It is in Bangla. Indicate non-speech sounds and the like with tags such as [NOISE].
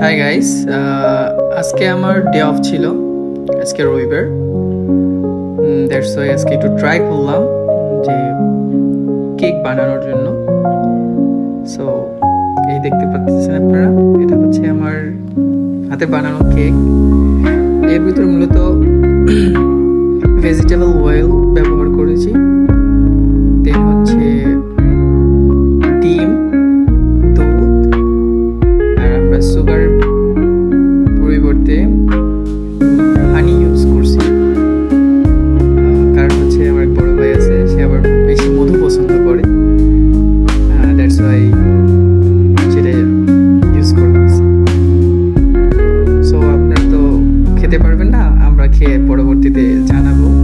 হাই গাইস আজকে আমার ডে অফ ছিল। আজকে রবিবার। দ্যাটস ওয়াই আজকে একটু ট্রাই করলাম যে কেক বানানোর জন্য। সো এই দেখতে পাচ্ছেন আপনারা? এটা হচ্ছে আমার হাতে বানানো কেক এর ভিতরে মূলত [CLEARS THROAT] ভেজিটেবল অয়েল আমরা খেয়ে পরবর্তীতে জানাব।